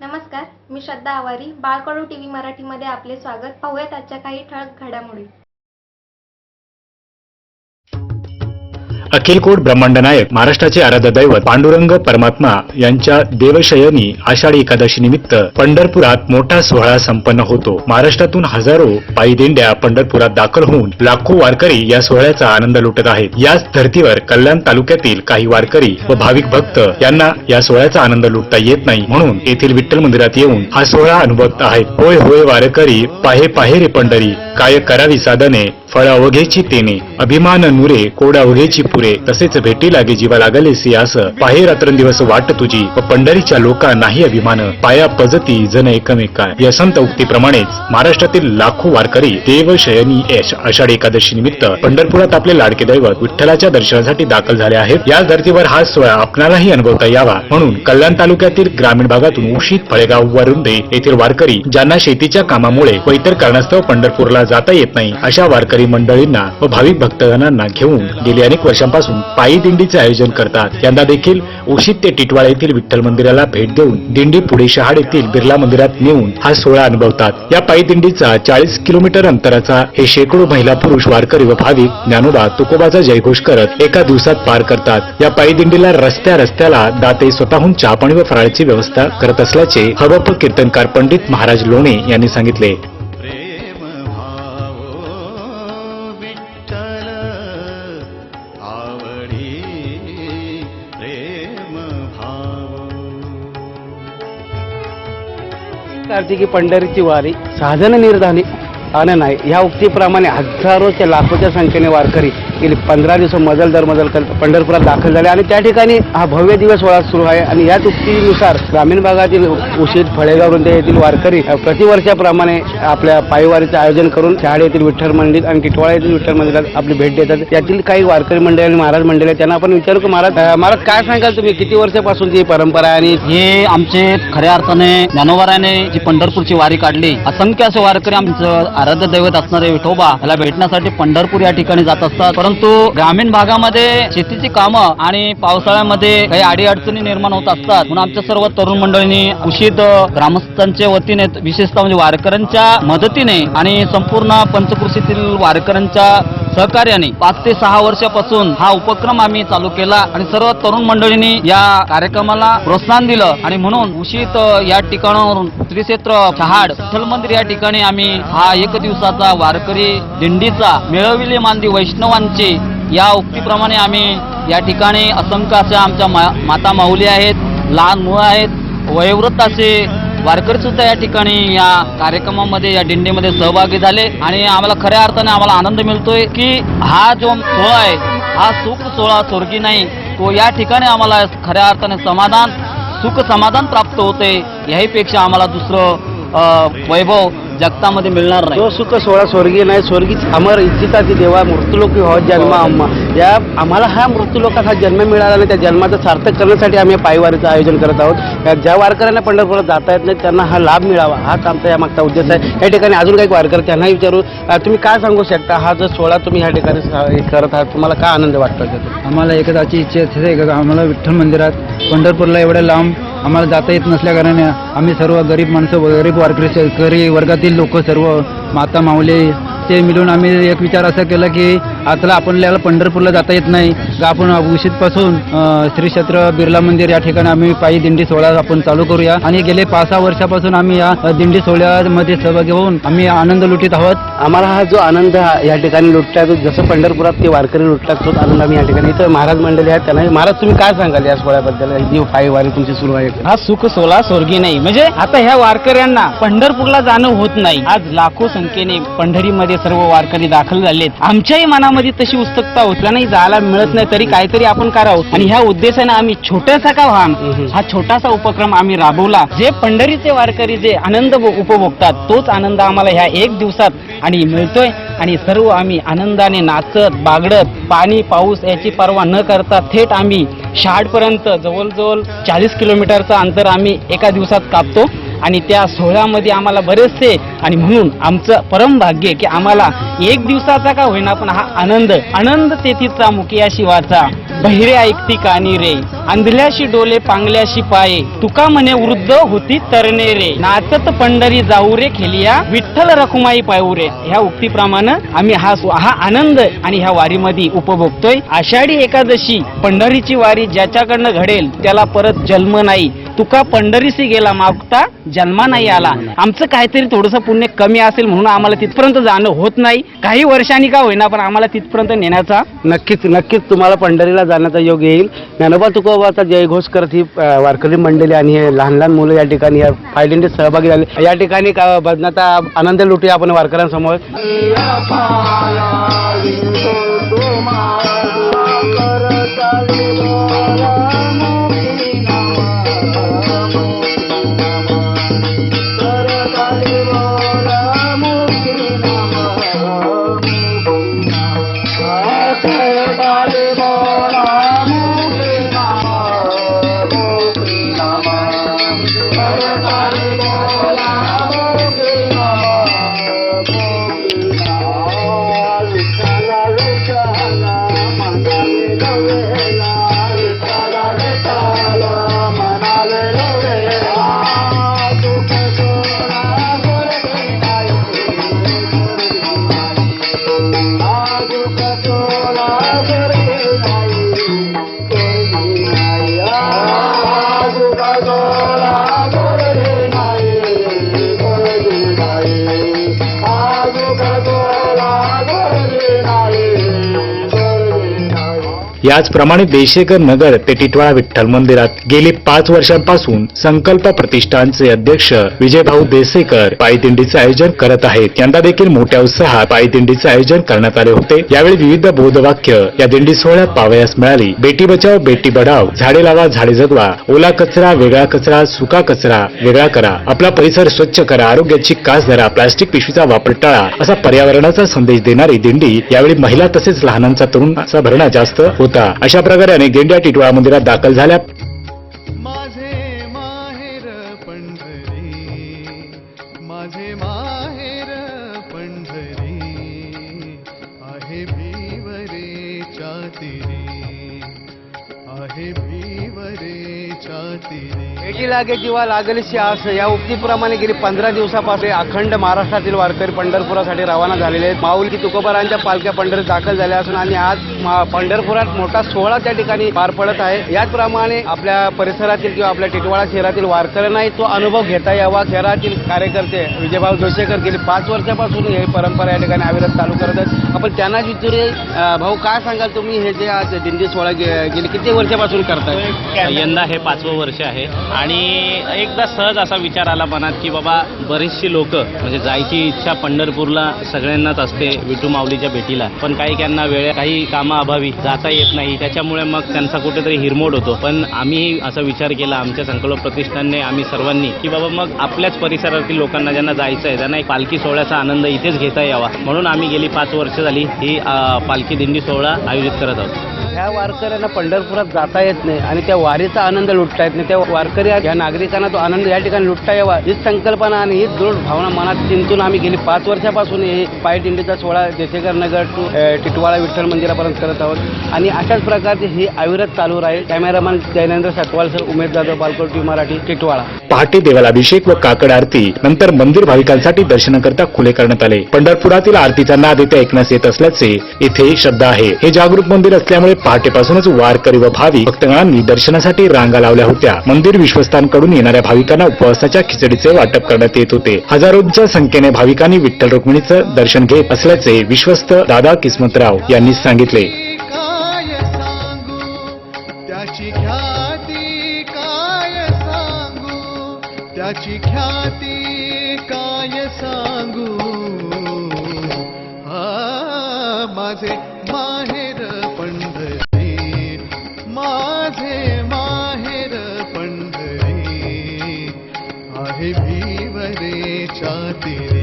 नमस्कार मी श्रद्धा आवारी बाळकडू T V मराठीमध्ये आपले स्वागत. पाहूयात आजच्या काही ठळक घडामोडी. अखिलकोट ब्रह्मांड नायक महाराष्ट्राचे आराध्य दैवत पांडुरंग परमात्मा यांच्या देवशयनी आषाढी एकादशी निमित्त पंढरपुरात मोठा सोहळा संपन्न होतो. महाराष्ट्रातून हजारो पायी दिंड्या पंढरपुरात दाखल होऊन लाखो वारकरी या सोहळ्याचा आनंद लुटत आहेत. याच धर्तीवर कल्याण तालुक्यातील काही वारकरी व भाविक भक्त यांना या सोहळ्याचा आनंद लुटता येत नाही म्हणून येथील विठ्ठल मंदिरात येऊन हा सोहळा अनुभवत आहेत. होय होय वारकरी पाहे पाहे रे पंढरी काय करावी साधने फळ अवघेची तेने अभिमान नुरे कोड अवघेची पुरे तसेच भेटी लागे जीवा लागले सियास पाहे रात्रंदिवस वाट तुझी व पंढरीच्या लोका नाही अभिमान पाया पजती जन एकमेका. या संत उक्तीप्रमाणेच महाराष्ट्रातील लाखो वारकरी देव शयनी यश आषाढी एकादशी निमित्त पंढरपुरात आपले लाडके दैवत विठ्ठलाच्या दर्शनासाठी दाखल झाले आहेत. याच धर्तीवर हा सोहळा आपणालाही अनुभवता यावा म्हणून कल्याण तालुक्यातील ग्रामीण भागातून उशीत फळेगाव वरुंदे येथील वारकरी ज्यांना शेतीच्या कामामुळे व इतर कारणास्तव पंढरपूरला जाता येत नाही अशा वारकरी मंडळींना व भाविक भक्तजनांना घेऊन गेली अनेक वर्षांपासून पायी दिंडीचे आयोजन करतात. यंदा देखील उशीत ते टिटवाळा येथील विठ्ठल मंदिराला भेट देऊन दिंडी पुढे शहाड येथील बिर्ला मंदिरात नेऊन हा सोहळा अनुभवतात. या पायी दिंडीचा चाळीस किलोमीटर अंतराचा हे शेकडो महिला पुरुष वारकरी व भाविक ज्ञानोबा तुकोबाचा जयघोष करत एका दिवसात पार करतात. या पायी दिंडीला रस्त्या रस्त्याला दाते स्वतःहून चहापाणी व फराळाची व्यवस्था करत असल्याचे हवप कीर्तनकार पंडित महाराज लोणे यांनी सांगितले. कार्तिकी पंढरीची वारी साधन निर्धानी. आणि नाही. ह्या उक्तीप्रमाणे हजारोच्या लाखोच्या संख्येने वारकरी गेली. पंधरा दिवस मजल दर मजल करत पंढरपुरात दाखल झाले आणि त्या ठिकाणी हा भव्य दिवस सोहळा सुरू आहे. आणि याच उक्तीनुसार ग्रामीण भागातील उशीत फळेगाव रुंदे येथील वारकरी प्रतिवर्षाप्रमाणे आपल्या पायीवारीचं आयोजन करून शहाड येथील विठ्ठल मंदिर आणि टिटवाळा येथील विठ्ठल मंदिरात आपली भेट देतात. त्यातील काही वारकरी मंडळी आणि महाराज मंडळी आहेत. त्यांना आपण विचारू की महाराज महाराज काय सांगाल तुम्ही? किती वर्षापासून ती परंपरा आहे आणि हे आमचे खऱ्या अर्थाने ज्ञानोवाराने जी पंढरपूरची वारी काढली असंख्य असे वारकरी आमचं आराध्य दैवत असणारे विठोबा याला भेटण्यासाठी पंढरपूर या ठिकाणी जात असतात. परंतु ग्रामीण भागामध्ये शेतीची कामं आणि पावसाळ्यामध्ये काही अडीअडचणी निर्माण होत असतात. म्हणून आमच्या सर्व तरुण मंडळींनी उशीत ग्रामस्थांच्या वतीने विशेषतः म्हणजे वारकऱ्यांच्या मदतीने आणि संपूर्ण पंचकृषीतील वारकऱ्यांच्या सहकार्याने पाच ते सहा वर्षापासून हा उपक्रम आम्ही चालू केला आणि सर्व तरुण मंडळींनी या कार्यक्रमाला प्रोत्साहन दिलं. आणि म्हणून उशीत या ठिकाणावरून त्रिक्षेत्र शहाड विठ्ठल मंदिर या ठिकाणी आम्ही हा एक दिवसाचा वारकरी दिंडीचा मिळविले मांदी वैष्णवांचे या उक्तीप्रमाणे आम्ही या ठिकाणी असंख्य अशा आमच्या मा- माता माऊली आहेत लहान मुलं आहेत वयोवृत्त असे वारकरी सुद्धा या ठिकाणी या कार्यक्रमामध्ये या दिंडीमध्ये सहभागी झाले आणि आम्हाला खऱ्या अर्थाने आम्हाला आनंद मिळतोय की हा जो सोहळा आहे हा सुख सोहळा स्वर्गी नाही तो या ठिकाणी आम्हाला खऱ्या अर्थाने समाधान सुख समाधान प्राप्त होते याहीपेक्षा आम्हाला दुसरं वैभव जगतामध्ये मिळणार नाही. जो सुख सोळा स्वर्गीय नाही स्वर्गीच अमर इच्छिताची देवा मृत्यूलोकी हो जन्म आम्हा या आम्हाला हा मृत्यूलोकात हा जन्म मिळाला नाही त्या जन्माचं सार्थक करण्यासाठी आम्ही या पायवारीचं आयोजन करत आहोत. ज्या वारकऱ्यांना पंढरपुरात जाता येत नाही त्यांना हा लाभ मिळावा हाच आमचा या मागचा उद्देश आहे. या ठिकाणी अजून काही वारकरी त्यांना विचारू. तुम्ही काय सांगू शकता? हा जो सोहळा तुम्ही ह्या ठिकाणी सा- हे करत आहात तुम्हाला काय आनंद वाटतो? आम्हाला एकदाची इच्छा असते का आम्हाला विठ्ठल मंदिरात पंढरपूरला एवढ्या लांब आम्हाला जाता येत नसल्याकारणाने आम्ही सर्व गरीब माणसं गरीब वारकरी शेतकरी वर्गातील लोक सर्व माता माऊले ते मिळून आम्ही एक विचार असा केला की आता आपल्याला पंढरपूरला जाता येत नाही. आपण उशीतपासून श्री क्षेत्र बिर्ला मंदिर या ठिकाणी आम्ही पायी दिंडी सोहळा आपण चालू करूया. आणि गेले पाच सहा वर्षापासून आम्ही या दिंडी सोहळ्यामध्ये सहभागी होऊन आम्ही आनंद लुटीत आहोत. आम्हाला हा जो आनंद हा या ठिकाणी लुटला तो जसं पंढरपुरात ते वारकरी लुटतात तोच आनंद आम्ही या ठिकाणी इथं महाराज मंडळी आहेत. त्यांना महाराज तुम्ही काय सांगाल या सोहळ्याबद्दल? जी पायवारी तुमची सुरू आहे. हा सुख सोला स्वर्गी नाही. म्हणजे आता ह्या वारकऱ्यांना पंढरपूरला जाणं होत नाही. आज लाखो संख्येने पंढरीमध्ये सर्व वारकरी दाखल झालेत. आमच्याही मनामध्ये तशी उत्सुकता होती नाही जायला मिळत नाही तरी काहीतरी आपण करावं. आणि ह्या उद्देशाने आम्ही छोटासा का व्हा हा छोटासा उपक्रम आम्ही राबवला. जे पंढरीचे वारकरी जे आनंद उपभोगतात तोच आनंद आम्हाला ह्या एक दिवसात आणि मिळतोय. आणि सर्व आम्ही आनंदाने नाचत बागडत पाणी पाऊस याची पर्वा न करता थेट आम्ही शहाडपर्यंत जवळजवळ चाळीस किलोमीटरचं अंतर आम्ही एका दिवसात कापतो. आणि त्या सोहळ्यामध्ये आम्हाला बरेचसे आणि म्हणून आमचं परम भाग्य की आम्हाला एक दिवसाचा का होईना पण हा आनंद आनंद तेथीचा मुखिया शिवाचा. बहिरे ऐकती कानी रे आंधल्याशी डोले पांगल्याशी पाये. तुका म्हणे वृद्ध होती तरणे रे. नाचत पंढरी जाऊ रे खेलिया विठ्ठल रखुमाई पायू रे. ह्या उक्तीप्रमाणे आम्ही हा हा आनंद आणि ह्या वारीमध्ये उपभोगतोय. आषाढी एकादशी पंढरीची वारी ज्याच्याकडनं घडेल त्याला परत जन्म नाही. तुका पंढरीसी गेला मागता जन्मा नाही आला. आमचं काहीतरी थोडंसं पुण्य कमी असेल म्हणून आम्हाला तिथपर्यंत जाणं होत नाही. काही वर्षांनी का होईना पण आम्हाला तिथपर्यंत नेण्याचा नक्कीच नक्कीच तुम्हाला पंढरीला जाण्याचा योग येईल. ज्ञानोबा तुकोबाचा जयघोष करत ही वारकरी मंडळी आणि हे लहान लहान मुलं या ठिकाणी या फायदिंडीत सहभागी झाले. या ठिकाणी का भजनाचा आनंद लुटूया आपण वारकऱ्यांसमोर. याचप्रमाणे देशेकर नगर ते टिटवाळा विठ्ठल मंदिरात गेली पाच वर्षांपासून संकल्प प्रतिष्ठानचे अध्यक्ष विजयभाऊ देसेकर पायदिंडीचे आयोजन करत आहेत. यंदा देखील मोठ्या उत्साहात पायदिंडीचे आयोजन करण्यात आले होते. यावेळी विविध बोधवाक्य या दिंडी सोहळ्यात पावयास मिळाली. बेटी बचाव बेटी बढाव झाडे लावा झाडे जगवा ओला कचरा वेगळा कचरा सुका कचरा वेगळा करा आपला परिसर स्वच्छ करा आरोग्याची कास धरा प्लास्टिक पिशवीचा वापर टाळा असा पर्यावरणाचा संदेश देणारी दिंडी यावेळी महिला तसेच लहानांचा तरुणाचा भरणा जास्त होता अशा प्रकारे अनेक दिंड्या टिटवाळा मंदिरात दाखल झाल्या. माझे माहेर पंढरी माझे जी लागे जीवा लागलीशी आस या उक्तीप्रमाणे गेली पंधरा दिवसापासून अखंड महाराष्ट्रातील वारकरी पंढरपुरासाठी रवाना झालेले आहेत. की तुकोबारांच्या पालख्या पंढरीत दाखल झाल्या असून आणि आज पंढरपुरात मोठा सोहळा त्या ठिकाणी पार पडत आहे. याचप्रमाणे आपल्या परिसरातील किंवा आपल्या टिटवाळा शहरातील वारकऱ्यांनाही तो अनुभव घेता यावा. शहरातील कार्यकर्ते विजयभाऊ जोशेकर गेली पाच वर्षापासून ही परंपरा या ठिकाणी अविरत चालू करत आहेत. आपण त्यांना विचारूया भाऊ काय सांगाल तुम्ही? हे जे आज दिंडी सोहळा गे- गेली किती वर्षापासून करताय? यंदा हे पाचवं वर्ष आहे आणि आणि एकदा सहज असा विचार आला मनात की बाबा बरीचशी लोक म्हणजे जायची इच्छा पंढरपूरला सगळ्यांनाच असते विठू माऊलीच्या भेटीला. पण काही त्यांना वेळ काही कामाअभावी जाता येत नाही. त्याच्यामुळे मग त्यांचा कुठेतरी हिरमोड होतो. पण आम्ही असा विचार केला आमच्या संकल्प प्रतिष्ठानने आम्ही सर्वांनी की बाबा मग आपल्याच परिसरातील लोकांना ज्यांना जायचं आहे त्यांना एक पालखी सोहळ्याचा आनंद इथेच घेता यावा. म्हणून आम्ही गेली पाच वर्ष झाली ही पालखी दिंडी सोहळा आयोजित करत आहोत. ह्या वारकऱ्यांना पंढरपुरात जाता येत नाही आणि त्या वारीचा आनंद लुटता येत नाही. त्या वारकरी या नागरिकांना तो आनंद या ठिकाणी लुटता यावा हीच संकल्पना आणि हीच दृढ भावना मनात चिंतून आम्ही गेली पाच वर्षापासून हे पाय दिंडीचा सोहळा देसेकर नगर टू टिटवाळा विठ्ठल मंदिरापर्यंत करत आहोत. आणि अशाच प्रकारचे हे अविरत चालू राहील. Cameraman Jayanendra Satwal sir Umesh Jadhav Balkot T Marathi Titwala. पहाटे देवाला अभिषेक व काकड आरती नंतर मंदिर भाविकांसाठी दर्शनाकरता खुले करण्यात आले. पंढरपुरातील आरतीचा नाद येथे ऐकण्यास येत असल्याचे इथे श्रद्धा आहे. हे जागृत मंदिर असल्यामुळे पहाटेपासूनच वारकरी व भाविक भक्तांनी दर्शनासाठी रांगा लावल्या होत्या. मंदिर विश्वस्तांकडून येणाऱ्या भाविकांना उपवासाच्या खिचडीचे वाटप करण्यात येत होते. हजारोंच्या संख्येने भाविकांनी विठ्ठल रुक्मिणीचं दर्शन घेत असल्याचे विश्वस्त दादा किस्मतराव यांनी सांगितले. त्याची ख्याती काय सांगू? त्याची ख्याती काय सांगू? हा माझे माहेर पंढरी आहे भीवरेच्या तीरी